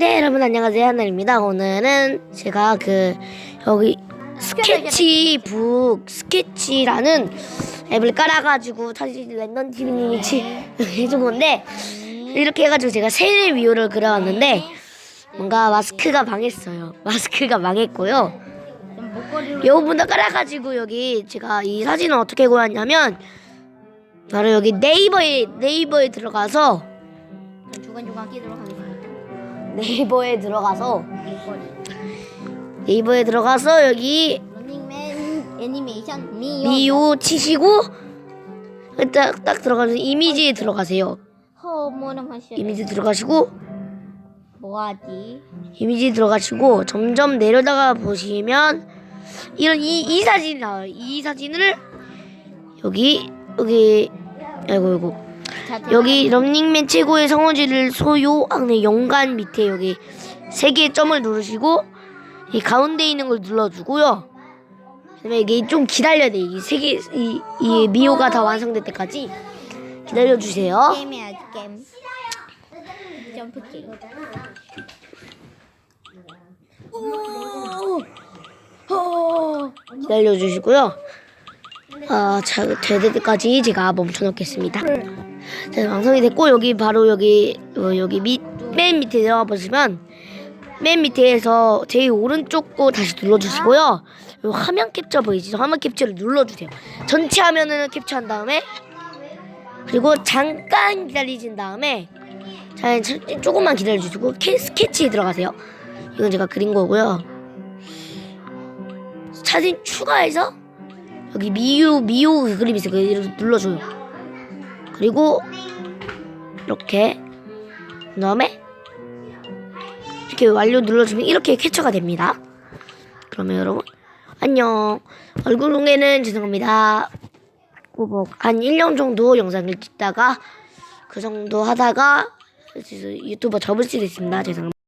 네 여러분 안녕하세요. 하늘입니다. 오늘은 제가 그 여기 스케치북 스케치라는 앱을 깔아가지고 사실 랜덤 TV님이 치- 해준 건데 이렇게 해가지고 제가 세일 위호를 그려왔는데 뭔가 마스크가 망했어요. 마스크가 망했고요. 여러분도 깔아가지고 여기 제가 이 사진을 어떻게 구했냐면 바로 여기 네이버에 네이버에 들어가서 좀 중간중간 끼도록 하겠습니다. 네이버에 들어가서. 네이버에 들어가서 여기 런닝맨 애니메이션 미요. 미오 치시고 딱, 딱 들어가서 이미지에 들어가세요. 허모는 하시. 이미지 들어가시고 뭐하지? 이미지 들어가시고 점점 내려다가 보시면 이런 이, 이 사진이 나와요. 이 사진을 여기 여기 아이고 이고 자, 여기 런닝맨 최고의 성우지를 소유하는 연관 밑에 여기 세 개의 점을 누르시고 이 가운데 있는 걸 눌러주고요. 그다음에 이게 좀 기다려야 돼. 이 세 개 이 이 미호가 다 완성될 때까지 기다려 주세요. 게임 해야지 게임. 점프 게임. 기다려 주시고요. 아, 자, 될 때까지 제가 멈춰 놓겠습니다. 자, 완성이 됐고 여기 바로 여기 어, 여기 밑, 맨 밑에 들어가 보시면 맨 밑에서 제일 오른쪽 거 다시 눌러 주시고요. 요 화면 캡처 보이시죠? 화면 캡처를 눌러 주세요. 전체 화면을 캡처한 다음에 그리고 잠깐 기다리신 다음에 자, 저- 조금만 기다려 주시고 캐- 스케치에 들어가세요. 이건 제가 그린 거고요. 사진 추가해서 여기 미유 미유 그 그림 있어요. 그걸 눌러줘요. 그리고 이렇게 그 다음에 이렇게 완료 눌러주면 이렇게 캡처가 됩니다. 그러면 여러분 안녕. 얼굴 공개는 죄송합니다. 뭐한 1년 정도 영상을 찍다가 그 정도 하다가 유튜버 접을 수도 있습니다. 죄송합니다.